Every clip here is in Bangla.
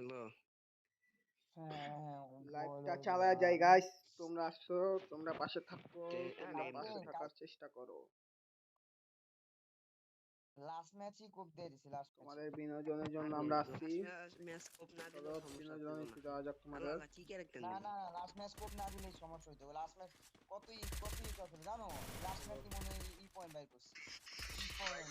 হ্যালো হ্যাঁ হ্যাঁ লাইভটা চালায় যাই গাইস তোমরা আসছো তোমরা পাশে থাকো তোমরা পাশে থাকার চেষ্টা করো। লাস্ট ম্যাচই কোপ দিয়ে দিছি লাস্ট তোমাদের বিনোদনের জন্য আমরা আসছি। ম্যাচ কোপ না দিলে বিনোদন একটু না। দেওয়া যাক তোমাদের। কি ক্যারেক্টার না না লাস্ট ম্যাচ কোপ না দিলেই সমস্যা হইতো। লাস্ট ম্যাচ কতই কতই কত জানো? লাস্ট ম্যাচ মনে হয় ই পয়েন্ট বাই করছি। ই পয়েন্ট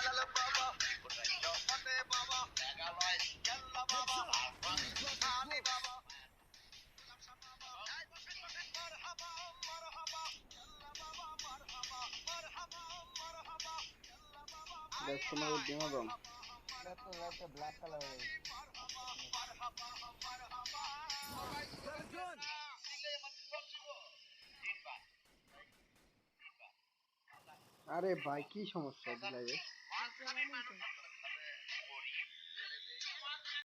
গাইস তোমাদের বিনোদন that's একটা ব্ল্যাক কালার আরে ভাই কি সমস্যা? লাইভে